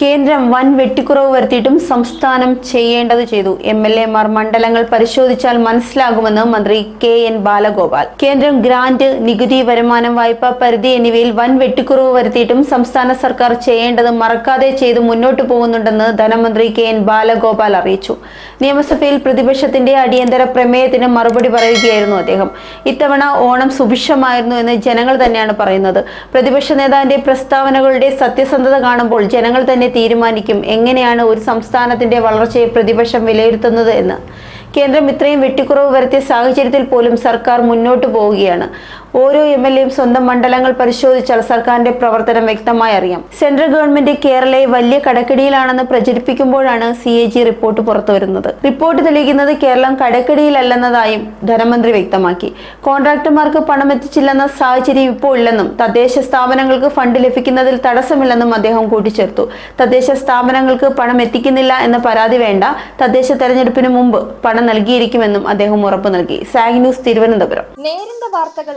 കേന്ദ്രം വൻ വെട്ടിക്കുറവ് വരുത്തിയിട്ടും സംസ്ഥാനം ചെയ്യേണ്ടത് ചെയ്തു. എം എൽ എമാർ മണ്ഡലങ്ങൾ പരിശോധിച്ചാൽ മനസ്സിലാകുമെന്ന് മന്ത്രി കെ എൻ ബാലഗോപാൽ. കേന്ദ്രം ഗ്രാന്റ് നികുതി വരുമാനം വായ്പാ പരിധി എന്നിവയിൽ വൻ വെട്ടിക്കുറവ് വരുത്തിയിട്ടും സംസ്ഥാന സർക്കാർ ചെയ്യേണ്ടത് മറക്കാതെ ചെയ്ത് മുന്നോട്ടു പോകുന്നുണ്ടെന്ന് ധനമന്ത്രി കെ എൻ ബാലഗോപാൽ അറിയിച്ചു. നിയമസഭയിൽ പ്രതിപക്ഷത്തിന്റെ അടിയന്തര പ്രമേയത്തിന് മറുപടി പറയുകയായിരുന്നു അദ്ദേഹം. ഇത്തവണ ഓണം സുഭിക്ഷമായിരുന്നു എന്ന് ജനങ്ങൾ തന്നെയാണ് പറയുന്നത്. പ്രതിപക്ഷ നേതാവിന്റെ പ്രസ്താവനകളുടെ സത്യസന്ധത കാണുമ്പോൾ ജനങ്ങൾ തന്നെ തീരുമാനിക്കും. എങ്ങനെയാണ് ഒരു സംസ്ഥാനത്തിന്റെ വളർച്ചയെ പ്രതിപക്ഷം വിലയിരുത്തുന്നത് എന്ന്? കേന്ദ്രം ഇത്രയും വെട്ടിക്കുറവ് വരുത്തിയ സാഹചര്യത്തിൽ പോലും സർക്കാർ മുന്നോട്ട് പോവുകയാണ്. ഓരോ എം എൽ എയും സ്വന്തം മണ്ഡലങ്ങൾ പരിശോധിച്ചാൽ സർക്കാരിന്റെ പ്രവർത്തനം വ്യക്തമായി അറിയാം. സെൻട്രൽ ഗവൺമെന്റ് കേരളയെ വലിയ കടക്കടിയിലാണെന്ന് പ്രചരിപ്പിക്കുമ്പോഴാണ് സി എ ജി റിപ്പോർട്ട് പുറത്തുവരുന്നത്. റിപ്പോർട്ട് തെളിയിക്കുന്നത് കേരളം കടക്കടിയിലല്ലെന്നതായും ധനമന്ത്രി വ്യക്തമാക്കി. കോൺട്രാക്ടർമാർക്ക് പണം എത്തിച്ചില്ലെന്ന സാഹചര്യം ഇപ്പോൾ ഇല്ലെന്നും തദ്ദേശ സ്ഥാപനങ്ങൾക്ക് ഫണ്ട് ലഭിക്കുന്നതിൽ തടസ്സമില്ലെന്നും അദ്ദേഹം കൂട്ടിച്ചേർത്തു. തദ്ദേശ സ്ഥാപനങ്ങൾക്ക് പണം എത്തിക്കുന്നില്ല എന്ന പരാതി വേണ്ട തദ്ദേശ തെരഞ്ഞെടുപ്പിന് മുമ്പ് പണം നൽകിയിരിക്കുമെന്നും അദ്ദേഹം ഉറപ്പു നൽകി. സാഗ് ന്യൂസ് തിരുവനന്തപുരം. വാർത്തകൾ